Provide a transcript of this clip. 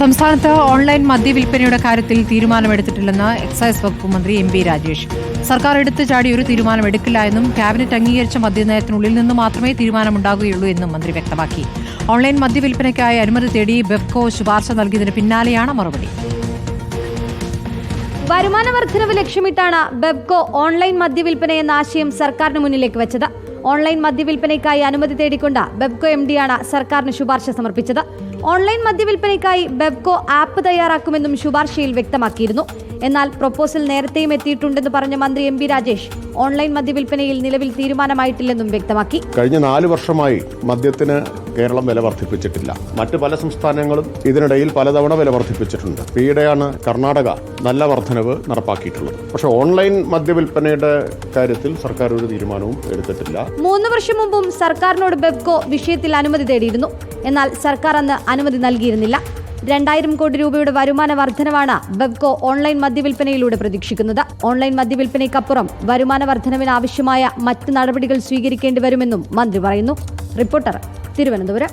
സംസ്ഥാനത്ത് ഓൺലൈൻ മദ്യവിൽപ്പനയുടെ കാര്യത്തിൽ തീരുമാനമെടുത്തിട്ടില്ലെന്ന് എക്സൈസ് വകുപ്പ് മന്ത്രി എം പി രാജേഷ്. സർക്കാർ എടുത്തു ചാടി ഒരു തീരുമാനം എടുക്കില്ല എന്നും ക്യാബിനറ്റ് അംഗീകരിച്ച മദ്യനയത്തിനുള്ളിൽ നിന്ന് മാത്രമേ തീരുമാനമുണ്ടാകുകയുള്ളൂ എന്നും മന്ത്രി വ്യക്തമാക്കി. ഓൺലൈൻ മദ്യവിൽപ്പനയ്ക്കായി അനുമതി തേടി ബെഫ്കോ ശുപാർശ നൽകിയതിന് പിന്നാലെയാണ് മറുപടി. വരുമാന വർധനവ് ലക്ഷ്യമിട്ടാണ് ബെബ്കോ ഓൺലൈൻ മദ്യവിൽപ്പന എന്ന ആശയം സർക്കാരിന് മുന്നിലേക്ക് വെച്ചത്. ഓൺലൈൻ മദ്യവിൽപ്പനയ്ക്കായി അനുമതി തേടിക്കൊണ്ട് ബെബ്കോ എം ഡിയാണ് സർക്കാരിന് ശുപാർശ സമർപ്പിച്ചത്. ഓൺലൈൻ മദ്യവിൽപ്പനയ്ക്കായി ബെബ്കോ ആപ്പ് തയ്യാറാക്കുമെന്നും ശുപാർശയിൽ വ്യക്തമാക്കിയിരുന്നു. എന്നാൽ പ്രൊപ്പോസൽ നേരത്തെയും എത്തിയിട്ടുണ്ടെന്ന് പറഞ്ഞ മന്ത്രി എം ബി രാജേഷ് ഓൺലൈൻ മദ്യവിൽപ്പനയിൽ നിലവിൽ തീരുമാനമായിട്ടില്ലെന്നും വ്യക്തമാക്കി. കഴിഞ്ഞ നാല് വർഷമായി മദ്യത്തിന് കേരളം വില വർദ്ധിപ്പിച്ചിട്ടില്ല. മറ്റ് പല സംസ്ഥാനങ്ങളും ഇതിനിടയിൽ പലതവണ വില വർദ്ധിപ്പിച്ചിട്ടുണ്ട്. ഈയിടെയാണ് കർണാടക നല്ല വർധനവ് നടപ്പാക്കിയിട്ടുള്ളത്. പക്ഷേ ഓൺലൈൻ മദ്യവിൽപ്പനയുടെ കാര്യത്തിൽ സർക്കാർ ഒരു തീരുമാനവും എടുത്തിട്ടില്ല. മൂന്ന് വർഷം മുമ്പും സർക്കാരിനോട് ബെബ്കോ വിഷയത്തിൽ അനുമതി തേടിയിരുന്നു. എന്നാൽ സർക്കാർ അന്ന് അനുമതി നൽകിയിരുന്നില്ല. രണ്ടായിരം കോടി രൂപയുടെ വരുമാന വർധനവാണ് ബെബ്കോ ഓൺലൈൻ മദ്യവിൽപ്പനയിലൂടെ പ്രതീക്ഷിക്കുന്നത്. ഓൺലൈൻ മദ്യവിൽപ്പനയ്ക്കപ്പുറം വരുമാന വർധനവിന് ആവശ്യമായ മറ്റ് നടപടികൾ സ്വീകരിക്കേണ്ടി വരുമെന്നും മന്ത്രി പറയുന്നു. റിപ്പോർട്ടർ തിരുവനന്തപുരം